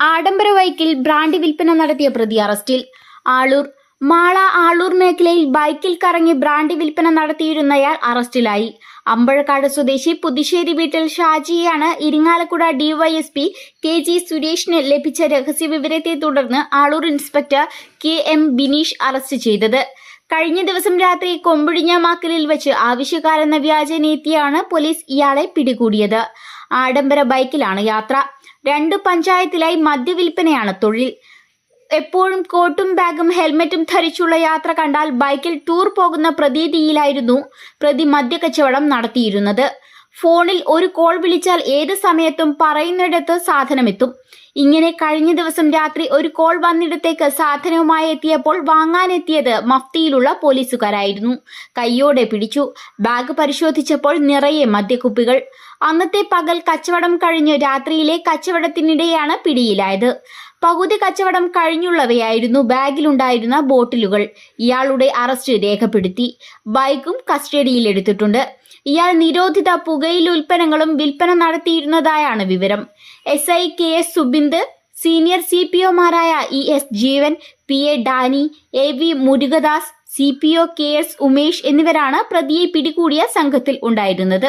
ആഡംബര ബൈക്കിൽ ബ്രാൻഡ് വിൽപ്പന നടത്തിയ പ്രതി അറസ്റ്റിൽ. ആളൂർ മാള ആളൂർ മേഖലയിൽ ബൈക്കിൽ കറങ്ങി ബ്രാൻഡ് വിൽപ്പന നടത്തിയിരുന്നയാൾ അറസ്റ്റിലായി. അമ്പഴക്കാട് സ്വദേശി പുതുശ്ശേരി വീട്ടിൽ ഷാജിയെയാണ് ഇരിങ്ങാലക്കുട ഡിവൈഎസ്പി കെ ജി സുരേഷിന് ലഭിച്ച രഹസ്യ വിവരത്തെ തുടർന്ന് Aloor inspector K M Bineesh arrest ചെയ്തത്. കഴിഞ്ഞ ദിവസം രാത്രി കൊമ്പുഴിഞ്ഞാമാക്കലിൽ വെച്ച് ആവശ്യക്കാരെന്ന വ്യാജനെത്തിയാണ് പോലീസ് ഇയാളെ പിടികൂടിയത്. ആഡംബര ബൈക്കിലാണ് യാത്ര. രണ്ട് പഞ്ചായത്തിലായി മദ്യവിൽപ്പനയാണ് തൊഴിൽ. എപ്പോഴും കോട്ടും ബാഗും ഹെൽമെറ്റും ധരിച്ചുള്ള യാത്ര കണ്ടാൽ ബൈക്കിൽ ടൂർ പോകുന്ന പ്രതീതിയിലായിരുന്നു പ്രതി മദ്യക്കച്ചവടം നടത്തിയിരുന്നത്. ഫോണിൽ ഒരു കോൾ വിളിച്ചാൽ ഏത് സമയത്തും പറയുന്നിടത്ത് സാധനമെത്തും. ഇങ്ങനെ കഴിഞ്ഞ ദിവസം രാത്രി ഒരു കോൾ വന്നിടത്തേക്ക് സാധനവുമായി എത്തിയപ്പോൾ വാങ്ങാനെത്തിയത് മഫ്തിയിലുള്ള പോലീസുകാരായിരുന്നു. കയ്യോടെ പിടിച്ചു. ബാഗ് പരിശോധിച്ചപ്പോൾ നിറയെ മദ്യക്കുപ്പികൾ. അന്നത്തെ പകൽ കച്ചവടം കഴിഞ്ഞ് രാത്രിയിലെ കച്ചവടത്തിനിടെയാണ് പിടിയിലായത്. പകുതി കച്ചവടം കഴിഞ്ഞുള്ളവയായിരുന്നു ബാഗിലുണ്ടായിരുന്ന ബോട്ടിലുകൾ. ഇയാളുടെ അറസ്റ്റ് രേഖപ്പെടുത്തി. ബൈക്കും കസ്റ്റഡിയിലെടുത്തിട്ടുണ്ട്. ഇയാൾ നിരോധിത പുകയില ഉൽപ്പന്നങ്ങളും വിൽപ്പന നടത്തിയിരുന്നതായാണ് വിവരം. S I K S Subind senior C P ഒമാരായ E S Jeevan P A Dani A V Murugadas C P O K S Umesh എന്നിവരാണ് പ്രതിയെ പിടികൂടിയ സംഘത്തിൽ ഉണ്ടായിരുന്നത്.